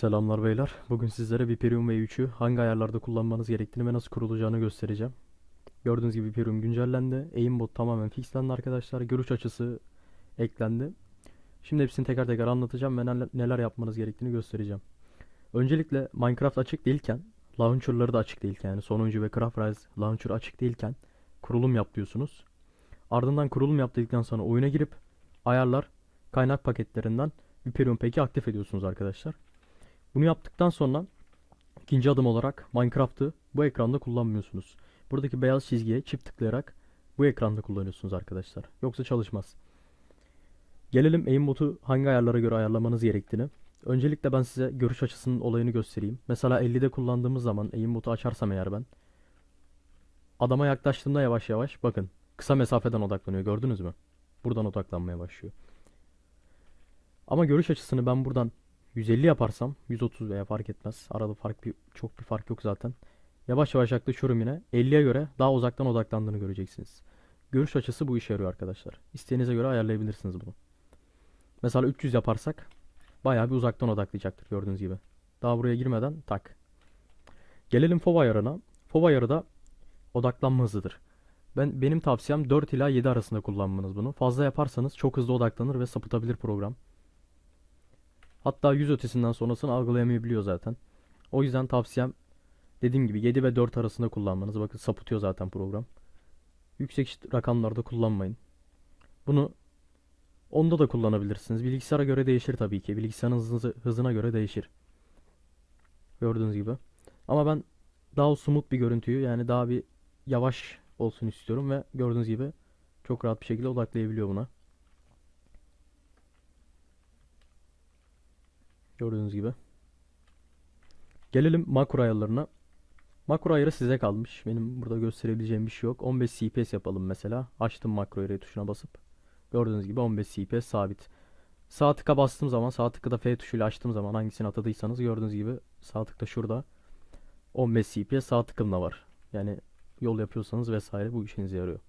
Selamlar beyler. Bugün sizlere Viperium V3'ü hangi ayarlarda kullanmanız gerektiğini ve nasıl kurulacağını göstereceğim. Gördüğünüz gibi Viperium güncellendi. Aimbot tamamen fixlendi arkadaşlar. Görüş açısı eklendi. Şimdi hepsini teker teker anlatacağım ve neler, yapmanız gerektiğini göstereceğim. Öncelikle Minecraft açık değilken, launcher'ları da açık değilken yani sonuncu ve CraftRise launcher açık değilken kurulum yap diyorsunuz. Ardından kurulum yaptıktan sonra oyuna girip ayarlar, kaynak paketlerinden Viperium Pack'i aktif ediyorsunuz arkadaşlar. Bunu yaptıktan sonra ikinci adım olarak Minecraft'ı bu ekranda kullanmıyorsunuz. Buradaki beyaz çizgiye çift tıklayarak bu ekranda kullanıyorsunuz arkadaşlar. Yoksa çalışmaz. Gelelim aimbot'u hangi ayarlara göre ayarlamanız gerektiğini. Öncelikle ben size görüş açısının olayını göstereyim. Mesela 50'de kullandığımız zaman aimbot'u açarsam eğer ben adama yaklaştığımda yavaş yavaş bakın kısa mesafeden odaklanıyor gördünüz mü? Buradan odaklanmaya başlıyor. Ama görüş açısını ben buradan 150 yaparsam 130 veya fark etmez. Arada fark bir çok bir fark yok zaten. Yavaş yavaş yaklaşıyorum yine. 50'ye göre daha uzaktan odaklandığını göreceksiniz. Görüş açısı bu işe yarıyor arkadaşlar. İsteğinize göre ayarlayabilirsiniz bunu. Mesela 300 yaparsak bayağı bir uzaktan odaklayacaktır gördüğünüz gibi. Daha buraya girmeden tak. Gelelim FOV ayarına. FOV ayarı da odaklanma hızıdır. Ben benim tavsiyem 4 ila 7 arasında kullanmanız bunu. Fazla yaparsanız çok hızlı odaklanır ve sapıtabilir program. Hatta 100 ötesinden sonrasını algılayamayabiliyor zaten. O yüzden tavsiyem dediğim gibi 7 ve 4 arasında kullanmanız. Bakın sapıtıyor zaten program. Yüksek rakamlarda kullanmayın. Bunu onda da kullanabilirsiniz. Bilgisayara göre değişir tabii ki. Bilgisayarın hızı, hızına göre değişir. Gördüğünüz gibi. Ama ben daha smooth bir görüntüyü yani daha bir yavaş olsun istiyorum ve gördüğünüz gibi çok rahat bir şekilde odaklayabiliyor buna. Gördüğünüz gibi. Gelelim makro ayarlarına. Makro ayarı size kalmış. Benim burada gösterebileceğim bir şey yok. 15 CPS yapalım mesela. Açtım makro ayarı tuşuna basıp. Gördüğünüz gibi 15 CPS sabit. Sağ tıka bastığım zaman, sağ tıkı da F tuşuyla açtığım zaman hangisini atadıysanız gördüğünüz gibi sağ tıkta şurada 15 CPS sağ tıkım da var. Yani yol yapıyorsanız vesaire bu işinize yarıyor.